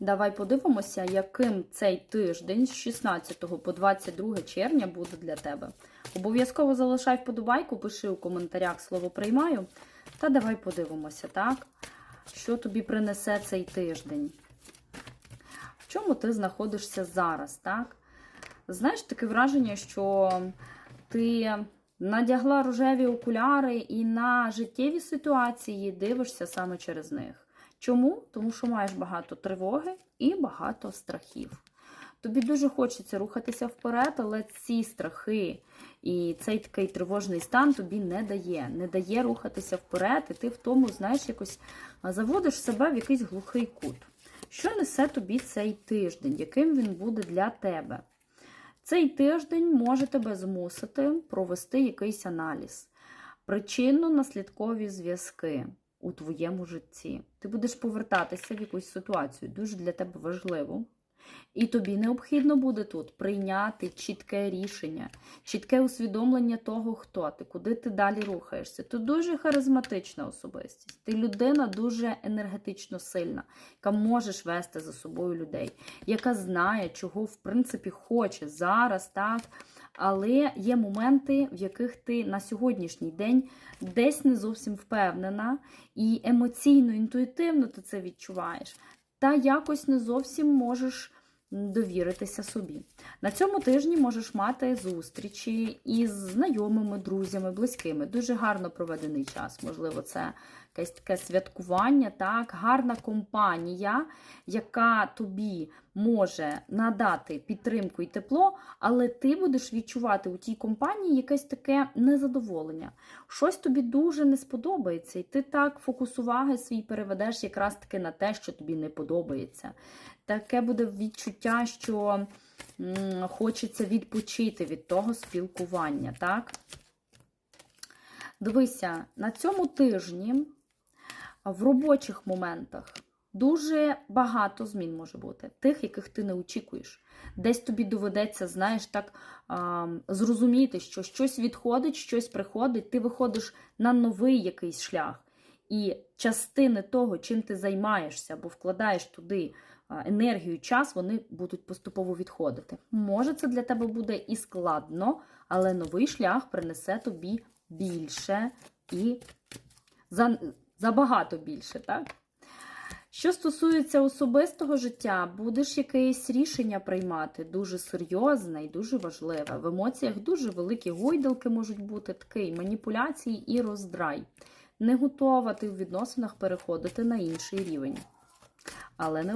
Давай подивимося, яким цей тиждень з 16 по 22 червня буде для тебе. Обов'язково залишай вподобайку, пиши у коментарях слово приймаю. Та давай подивимося, так? Що тобі принесе цей тиждень? В чому ти знаходишся зараз, так? Знаєш, таке враження, що ти надягла рожеві окуляри і на життєві ситуації дивишся саме через них. Чому? Тому що маєш багато тривоги і багато страхів. Тобі дуже хочеться рухатися вперед, але ці страхи і цей такий тривожний стан тобі не дає. Не дає рухатися вперед, і ти в тому, знаєш, якось заводиш себе в якийсь глухий кут. Що несе тобі цей тиждень? Яким він буде для тебе? Цей тиждень може тебе змусити провести якийсь аналіз, причинно-наслідкові зв'язки у твоєму житті. Ти будеш повертатися в якусь ситуацію, дуже для тебе важливу. І тобі необхідно буде тут прийняти чітке рішення, чітке усвідомлення того, хто ти, куди ти далі рухаєшся. Ти дуже харизматична особистість. Ти людина дуже енергетично сильна, яка можеш вести за собою людей, яка знає, чого в принципі хоче зараз, так. Але є моменти, в яких ти на сьогоднішній день десь не зовсім впевнена, і емоційно, інтуїтивно ти це відчуваєш, та якось не зовсім можеш довіритися собі. На цьому тижні можеш мати зустрічі із знайомими, друзями, близькими. Дуже гарно проведений час. Можливо, це якесь таке святкування, так, гарна компанія, яка тобі може надати підтримку і тепло, але ти будеш відчувати у тій компанії якесь таке незадоволення. Щось тобі дуже не сподобається, і ти так фокус уваги свій переведеш якраз таки на те, що тобі не подобається. Таке буде відчуття, що хочеться відпочити від того спілкування, так? Дивися, на цьому тижні в робочих моментах дуже багато змін може бути, тих, яких ти не очікуєш. Десь тобі доведеться, знаєш, так зрозуміти, що щось відходить, щось приходить, ти виходиш на новий якийсь шлях. І частини того, чим ти займаєшся, або вкладаєш туди енергію, час, вони будуть поступово відходити. Може, це для тебе буде і складно, але новий шлях принесе тобі більше і за, забагато більше, так? Що стосується особистого життя, будеш якесь рішення приймати дуже серйозне і дуже важливе. В емоціях дуже великі гойдалки можуть бути такий маніпуляції і роздрай. Не готова ти в відносинах переходити на інший рівень. Але не